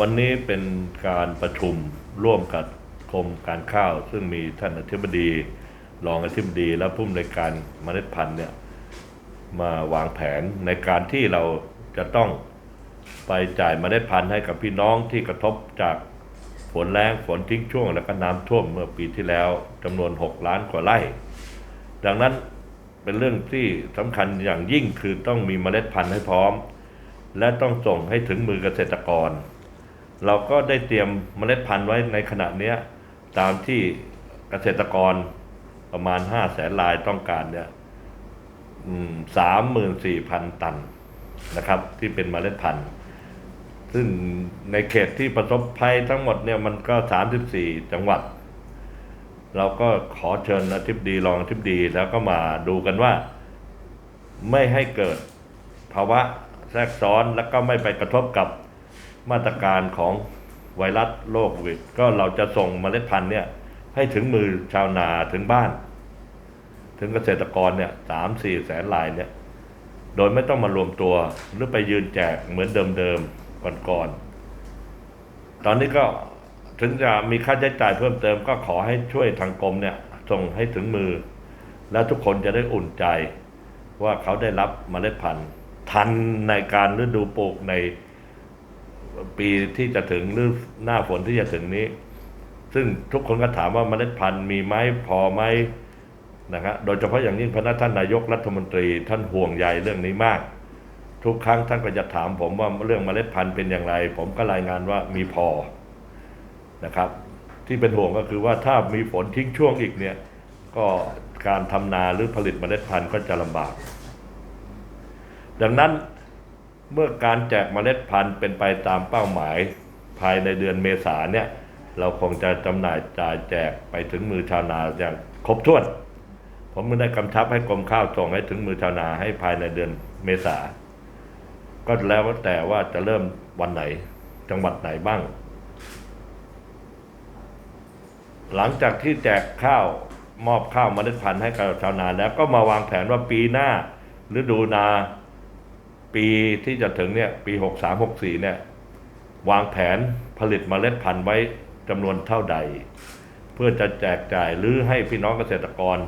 วันนี้เป็นการประชุมร่วมกับกรมการข้าว ซึ่งมีท่านอธิบดี รองอธิบดีและผู้อำนวยการเมล็ดพันธุ์เนี่ยมาวางแผนในการที่เราจะต้องไปจ่ายเมล็ดพันธุ์ให้กับพี่น้องที่กระทบจากฝนแรงฝนทิ้งช่วง และก็น้ำท่วมเมื่อปีที่แล้วจำนวน 6 ล้านกว่าไร่ ดังนั้นเป็นเรื่องที่สำคัญอย่างยิ่งคือต้องมีเมล็ดพันธุ์ให้พร้อม และต้องส่งให้ถึงมือเกษตรกร เราก็ได้เตรียมเมล็ดพันธุ์ไว้ในขณะเนี้ยตามที่เกษตรกรประมาณ5 0 0แสนรายต้องการเนี่ยสามหมื่นสี่พันตันนะครับ ที่เป็นเมล็ดพันธุ์ ซึ่งในเขตที่ประสบภัยทั้งหมดเนี่ยมันก็34จังหวัด เราก็ขอเชิญอธิบดีรองอธิบดีแล้วก็มาดูกันว่า ไม่ให้เกิดภาวะแทรกซ้อนแล้วก็ไม่ไปกระทบกับ มาตรการของไวรัสโรคโควิดก็เราจะส่งเมล็ดพันธุ์เนี่ยให้ถึงมือชาวนาถึงบ้าน ถึงเกษตรกรเนี่ยสามสี่แสนรายเนี่ยโดยไม่ต้องมารวมตัวหรือไปยืนแจกเหมือนเดิมๆก่อนๆตอนนี้ก็ถึงจะมีค่าใช้จ่ายเพิ่มเติมก็ขอให้ช่วยทางกรมเนี่ยส่งให้ถึงมือ แล้วทุกคนจะได้อุ่นใจว่าเขาได้รับเมล็ดพันธุ์ ทันในการฤดูปลูกใน ปีที่จะถึงหรือหน้าฝนที่จะถึงนี้ ซึ่งทุกคนก็ถามว่าเมล็ดพันธุ์มีไหมพอไหมนะครับโดยเฉพาะอย่างยิ่งพระท่านนายกรัฐมนตรีท่านห่วงใยเรื่องนี้มาก ทุกครั้งท่านก็จะถามผมว่าเรื่องเมล็ดพันธุ์เป็นอย่างไร ผมก็รายงานว่ามีพอนะครับ ที่เป็นห่วงก็คือว่าถ้ามีฝนทิ้งช่วงอีกเนี่ยก็การทำนาหรือผลิตเมล็ดพันธุ์ก็จะลำบาก ดังนั้น เมื่อการแจกเมล็ดพันธุ์เป็นไปตามเป้าหมายภายในเดือนเมษาเนี่ยเราคงจะจำหน่ายจ่ายแจกไปถึงมือชาวนาอย่างครบถ้วน ผมก็ได้กำชับให้กรมข้าวส่งให้ถึงมือชาวนาให้ภายในเดือนเมษาก็แล้วแต่ว่าจะเริ่มวันไหนจังหวัดไหนบ้าง หลังจากที่แจกข้าวมอบข้าวเมล็ดพันธุ์ให้กับชาวนาแล้วก็มาวางแผนว่าปีหน้าฤดูนา ปีที่จะถึงเนี่ยปี 63 64เนี่ยวางแผนผลิตเมล็ดพันธุ์ไว้จำนวนเท่าใด เพื่อจะแจกจ่ายหรือให้พี่น้องเกษตรกร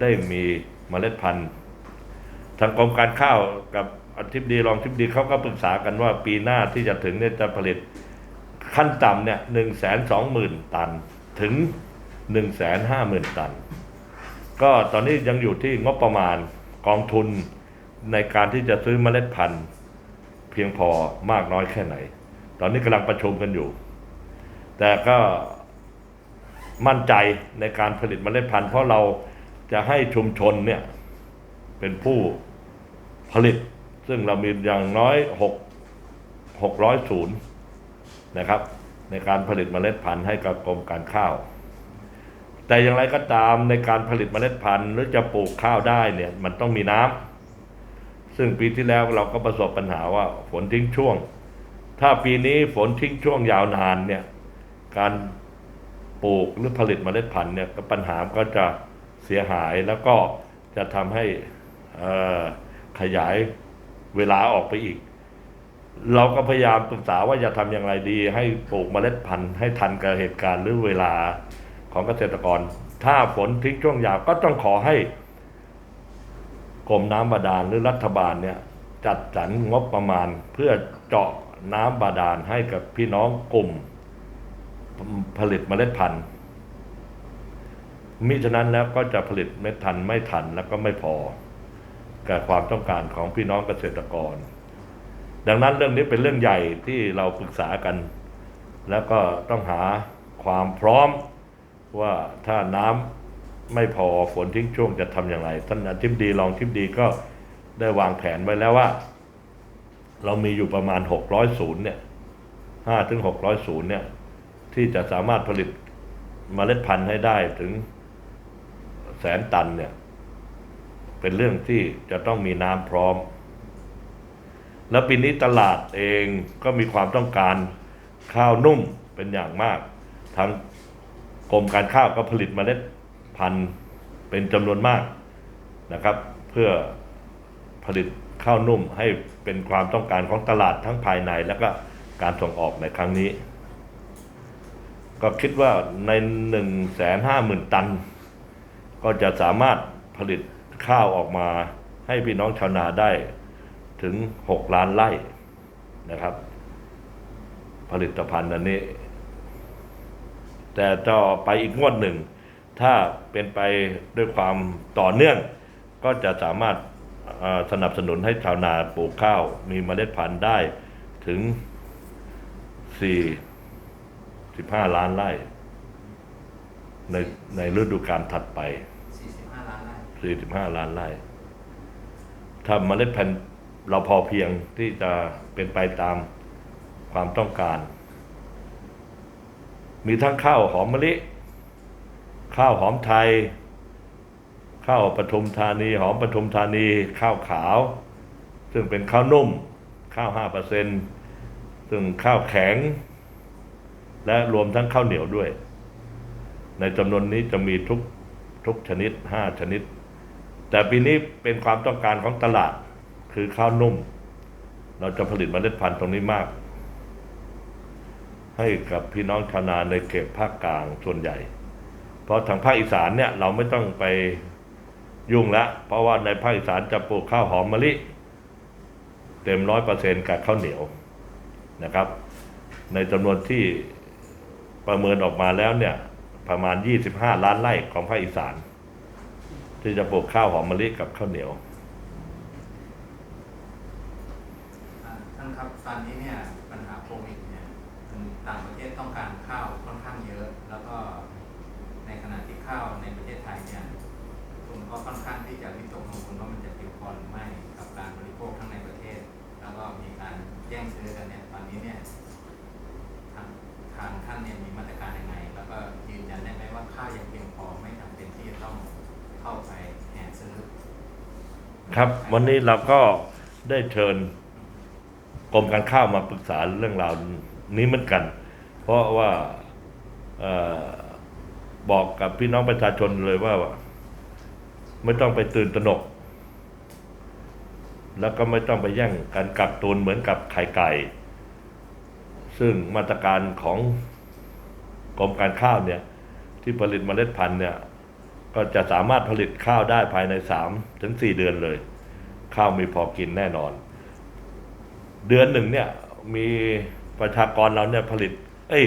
ได้มีเมล็ดพันธุ์ทางกรมการข้าวกับอธิบดีรองอธิบดีเขาก็ปรึกษากันว่าปีหน้าที่จะถึงเนี่ยจะผลิตขั้นต่ำเนี่ยหนึ่งแสนสองหมื่นตันถึงหนึ่งแสนห้าหมื่นตัน ก็ตอนนี้ยังอยู่ที่งบประมาณกองทุน ในการที่จะซื้อเมล็ดพันธุ์ เพียงพอมากน้อยแค่ไหน ตอนนี้กำลังประชุมกันอยู่ แต่ก็มั่นใจในการผลิตเมล็ดพันธุ์ เพราะเราจะให้ชุมชนเนี่ยเป็นผู้ผลิต ซึ่งเรามีอย่างน้อยหกหกร้อยศูนย์นะครับ ในการผลิตเมล็ดพันธุ์ให้กับกรมการข้าว แต่อย่างไรก็ตามในการผลิตเมล็ดพันธุ์หรือจะปลูกข้าวได้เนี่ยมันต้องมีน้ำ ซึ่งปีที่แล้วเราก็ประสบปัญหาว่าฝนทิ้งช่วง ถ้าปีนี้ฝนทิ้งช่วงยาวนานเนี่ยการปลูกหรือผลิตเมล็ดพันธุ์เนี่ยก็ปัญหาก็จะเสียหายแล้วก็จะทำให้ขยายเวลาออกไปอีก เราก็พยายามปรึกษาว่าจะทำอย่างไรดี ให้ปลูกเมล็ดพันธุ์ให้ทันกับเหตุการณ์หรือเวลาของเกษตรกร ถ้าฝนทิ้งช่วงยาวก็ต้องขอให้ กรมน้ำบาดาลหรือรัฐบาลเนี่ยจัดสรรงบประมาณเพื่อเจาะน้ำบาดาลให้กับพี่น้องกลุ่มผลิตเมล็ดพันธุ์มิฉะนั้นแล้วก็จะผลิตไม่ทันธุ์ไม่ทันแล้วก็ไม่พอกับความต้องการของพี่น้องเกษตรกร ดังนั้นเรื่องนี้เป็นเรื่องใหญ่ที่เราปรึกษากัน แล้วก็ต้องหาความพร้อมว่าถ้าน้ำ ไม่พอฝนทิ้งช่วงจะทำอย่างไรท่านอธิบดีรองอธิบดีก็ได้วางแผนไว้แล้วว่า เรามีอยู่ประมาณ 600 ศูนย์เนี่ย5ถึง600ศูนย์เนี่ย ที่จะสามารถผลิตเมล็ดพันธุ์ให้ได้ถึงแสนตันเนี่ย เป็นเรื่องที่จะต้องมีน้ำพร้อม แล้วปีนี้ตลาดเองก็มีความต้องการข้าวนุ่มเป็นอย่างมากทางกรมการข้าวก็ผลิตเมล็ด พันเป็นจำนวนมากนะครับ เพื่อผลิตข้าวนุ่มให้เป็นความต้องการของตลาดทั้งภายในแล้วก็การส่งออกในครั้งนี้ ก็คิดว่าในหนึ่งแสนห้าหมื่นตัน ก็จะสามารถผลิตข้าวออกมาให้พี่น้องชาวนาได้ถึงหกล้านไร่นะครับ ผลิตภัณฑ์อันนี้ แต่ต่อไปอีกงวดหนึ่ง ถ้าเป็นไปด้วยความต่อเนื่อง ก็จะสามารถสนับสนุนให้ชาวนาปลูกข้าว มีเมล็ดพันธุ์ได้ถึง4 15ล้านไร่ในในฤดูกาลถัดไป 45 ล้านไร่45 ล้านไร่ถ้าเมล็ดพันธุ์เราพอเพียงที่จะเป็นไปตามความต้องการ มีทั้งข้าวหอมมะลิ ข้าวหอมไทย ข้าวปทุมธานีหอมปทุมธานี ข้าวขาว ซึ่งเป็นข้าวนุ่ม ข้าวห้าเปอร์เซ็นซึ่งข้าวแข็ง และรวมทั้งข้าวเหนียวด้วย ในจำนวนนี้จะมีทุกทุกชนิดห้าชนิด แต่ปีนี้เป็นความต้องการของตลาดคือข้าวนุ่ม เราจะผลิตเมล็ดพันธุ์ตรงนี้มาก ให้กับพี่น้องชาวนาในเขตภาคกลางส่วนใหญ่ เพราะทางภาคอีสานเนี่ยเราไม่ต้องไปยุ่งละ เพราะว่าในภาคอีสานจะปลูกข้าวหอมมะลิ เต็มร้อยเปอร์เซ็นกับข้าวเหนียวนะครับ ในจำนวนที่ประเมินออกมาแล้วเนี่ยประมาณ 25 ล้านไร่ของภาคอีสาน ที่จะปลูกข้าวหอมมะลิกับข้าวเหนียวท่านครับตอนนี้เนี่ยปัญหาโควิดเนี่ยต่างประเทศต้องการข้าวค่อนข้างเยอะ ข้าวในประเทศไทยเนี่ยคุณก็ค่อนข้างที่จะวิตกกังวลว่ามันจะเพียงพอหรือไม่กับการบริโภคทั้งในประเทศ แล้วก็มีการแย่งซื้อกันเนี่ยตอนนี้เนี่ยทางทางท่านเนี่ยมีมาตรการยังไง แล้วก็ยืนยันได้ไหมว่าข้าวยังเพียงพอไม่จำเป็นที่จะต้องเข้าไปแห่ซื้อ ครับวันนี้เราก็ได้เชิญกรมการข้าวมาปรึกษาเรื่องราวนี้เหมือนกัน เพราะว่าเออ บอกกับพี่น้องประชาชนเลยว่า ไม่ต้องไปตื่นตระหนก แล้วก็ไม่ต้องไปแย่งกันกักตุนเหมือนกับไข่ไก่ ซึ่งมาตรการของกรมการข้าวเนี่ย ที่ผลิตเมล็ดพันธุ์เนี่ย ก็จะสามารถผลิตข้าวได้ภายในสามถึงสี่เดือนเลย ข้าวมีพอกินแน่นอน เดือนหนึ่งเนี่ยมีประชากรเราเนี่ยผลิต เอ้ย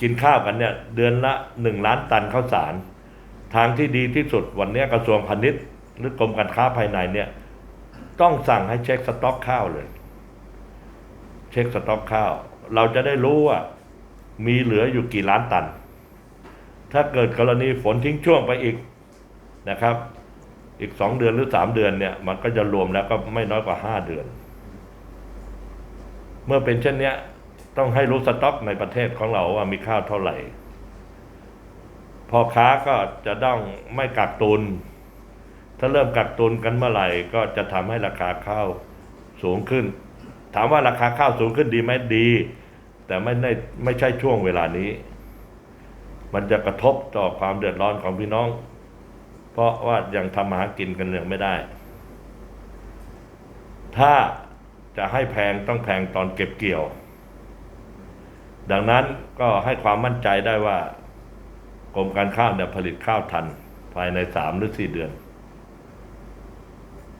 กินข้าวกันเนี่ยเดือนละหนึ่งล้านตันข้าวสาร ทางที่ดีที่สุดวันนี้กระทรวงพาณิชย์หรือกรมการค้าภายในเนี่ยต้องสั่งให้เช็คสต็อกข้าวเลย เช็คสต็อกข้าว เราจะได้รู้ว่ามีเหลืออยู่กี่ล้านตัน ถ้าเกิดกรณีฝนทิ้งช่วงไปอีกนะครับ อีกสองเดือนหรือสามเดือนเนี่ย มันก็จะรวมแล้วก็ไม่น้อยกว่าห้าเดือน เมื่อเป็นเช่นเนี้ย ต้องให้รู้สต็อกในประเทศของเราว่ามีข้าวเท่าไหร่พ่อค้าก็จะต้องไม่กักตุน ถ้าเริ่มกักตุนกันเมื่อไหร่ก็จะทำให้ราคาข้าวสูงขึ้น ถามว่าราคาข้าวสูงขึ้นดีไหมดี แต่ไม่ได้ไม่ใช่ช่วงเวลานี้ มันจะกระทบต่อความเดือดร้อนของพี่น้อง เพราะว่ายังทำมาหากินกันยังไม่ได้ ถ้าจะให้แพงต้องแพงตอนเก็บเกี่ยว ดังนั้นก็ให้ความมั่นใจได้ว่ากรมการข้าวเนี่ยผลิตข้าวทันภายในสามหรือสี่เดือน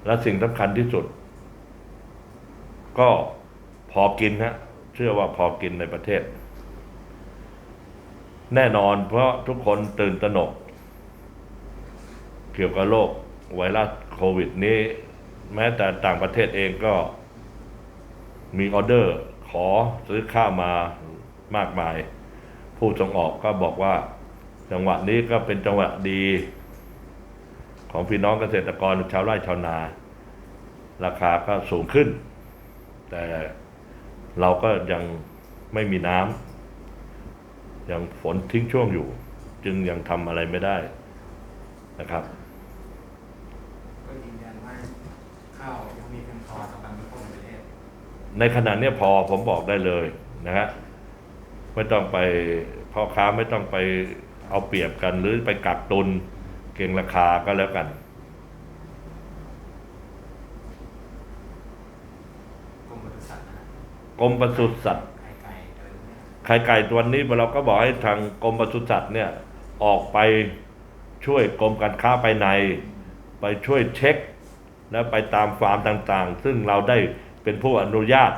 และสิ่งสำคัญที่สุด ก็พอกินฮะเชื่อว่าพอกินในประเทศ แน่นอนเพราะทุกคนตื่นตระหนก เกี่ยวกับโรคไวรัสโควิดนี้ แม้แต่ต่างประเทศเองก็มีออเดอร์ขอซื้อข้าวมา มากมาย ผู้ส่งออกก็บอกว่า จังหวะนี้ก็เป็นจังหวะดี ของพี่น้องเกษตรกรชาวไร่ชาวนา ราคาก็สูงขึ้น แต่เราก็ยังไม่มีน้ำยังฝนทิ้งช่วงอยู่ จึงยังทำอะไรไม่ได้นะครับก็ยืนยันว่าข้าวยังมีเพียงพอต่อการบริโภคในประเทศในขณะเนี้ยพอผมบอกได้เลยนะฮะ ไม่ต้องไปพ่อค้าไม่ต้องไปเอาเปรียบกัน หรือไปกักตุนเก่งราคาก็แล้วกันกรมปศุสัตว์นะกรมปศุสัตว์ไข่ไข่ไก่ตัวนี้เราก็บอกให้ทางกรมปศุสัตว์เนี่ยออกไปช่วยกรมการค้าภายใน ไปช่วยเช็ค และไปตามฟาร์มต่างๆ ซึ่งเราได้เป็นผู้อนุญาต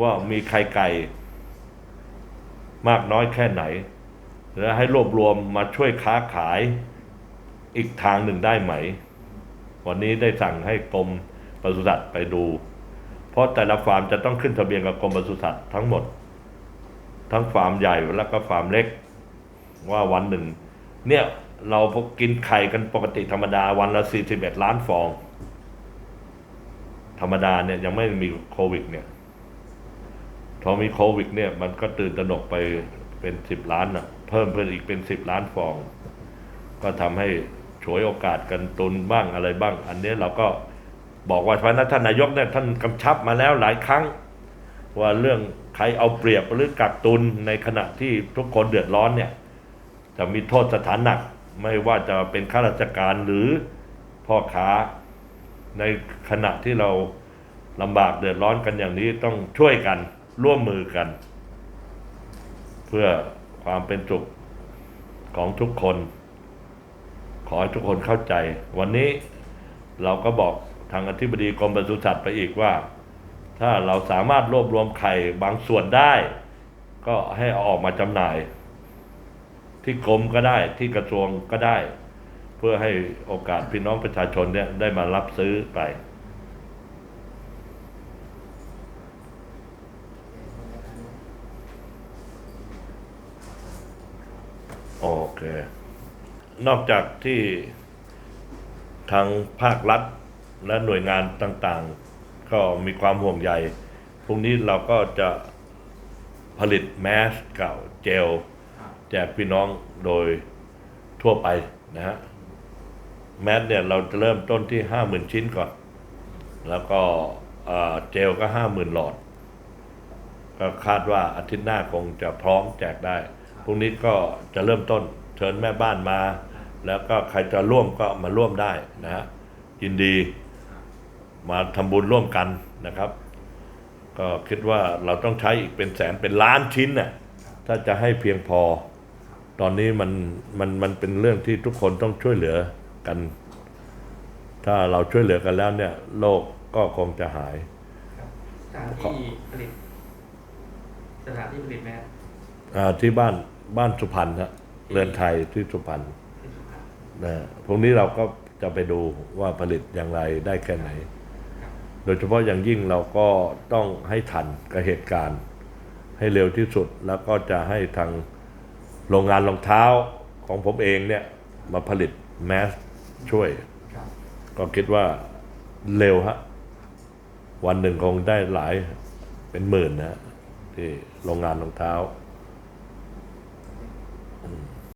ว่ามีไข่ไก่ มากน้อยแค่ไหน และให้รวบรวมมาช่วยค้าขายอีกทางหนึ่งได้ไหม วันนี้ได้สั่งให้กรมปศุสัตว์ไปดู เพราะแต่ละฟาร์มจะต้องขึ้นทะเบียนกับกรมปศุสัตว์ทั้งหมด ทั้งฟาร์มใหญ่แล้วก็ฟาร์มเล็ก ว่าวันหนึ่ง เนี่ยเราพกกินไข่กันปกติธรรมดาวันละ 41 ล้านฟอง ธรรมดาเนี่ยยังไม่มีโควิดเนี่ย พอมีโควิดเนี่ยมันก็ตื่นตระหนกไปเป็นสิบล้านอะเพิ่มเป็นอีกเป็นสิบล้านฟอง ก็ทำให้ฉวยโอกาสกันตุนบ้างอะไรบ้าง อันนี้เราก็บอกว่าเพราะนั้นท่านนายกเนี่ยท่านกำชับมาแล้วหลายครั้ง ว่าเรื่องใครเอาเปรียบหรือกักตุนในขณะที่ทุกคนเดือดร้อนเนี่ยจะมีโทษสถานหนักไม่ว่าจะเป็นข้าราชการหรือพ่อค้าในขณะที่เราลำบากเดือดร้อนกันอย่างนี้ต้องช่วยกัน ร่วมมือกัน เพื่อความเป็นสุขของทุกคน ขอให้ทุกคนเข้าใจ วันนี้เราก็บอกทางอธิบดีกรมปศุสัตว์ไปอีกว่า ถ้าเราสามารถรวบรวมไข่บางส่วนได้ ก็ให้เอาออกมาจำหน่าย ที่กรมก็ได้ที่กระทรวงก็ได้ เพื่อให้โอกาสพี่น้องประชาชนเนี่ยได้มารับซื้อไป โอ เค นอกจากที่ทางภาครัฐและหน่วยงานต่างๆ ก็มีความห่วงใย พรุ่งนี้เราก็จะผลิตแมสเก่าเจล แจกพี่น้องโดยทั่วไปนะฮะ แมสเนี่ยเราจะเริ่มต้นที่ห้าหมื่นชิ้นก่อน แล้วก็เจลก็ห้าหมื่นหลอด ก็คาดว่าอาทิตย์หน้าคงจะพร้อมแจกได้ พรุ่งนี้ก็จะเริ่มต้น ชิญแม่บ้านมา แล้วก็ใครจะร่วมก็มาร่วมได้นะฮะยินดีมาทำบุญร่วมกันนะครับ ก็คิดว่าเราต้องใช้อีกเป็นแสนเป็นล้านชิ้นน่ะถ้าจะให้เพียงพอ ตอนนี้มันมันมันเป็นเรื่องที่ทุกคนต้องช่วยเหลือกัน ถ้าเราช่วยเหลือกันแล้วเนี่ยโลกก็คงจะหายสถานที่ผลิตสถานที่ผลิตแมสอ่าที่บ้านบ้านสุพรรณฮะ เรือนไทยที่สุพรรณนะพรุ่งนี้เราก็จะไปดูว่าผลิตอย่างไรได้แค่ไหน โดยเฉพาะอย่างยิ่งเราก็ต้องให้ทันกับเหตุการณ์ ให้เร็วที่สุดแล้วก็จะให้ทางโรงงานรองเท้าของผมเองเนี่ยมาผลิตแมสช่วย ก็คิดว่าเร็วฮะ วันหนึ่งคงได้หลายเป็นหมื่นนะที่โรงงานรองเท้า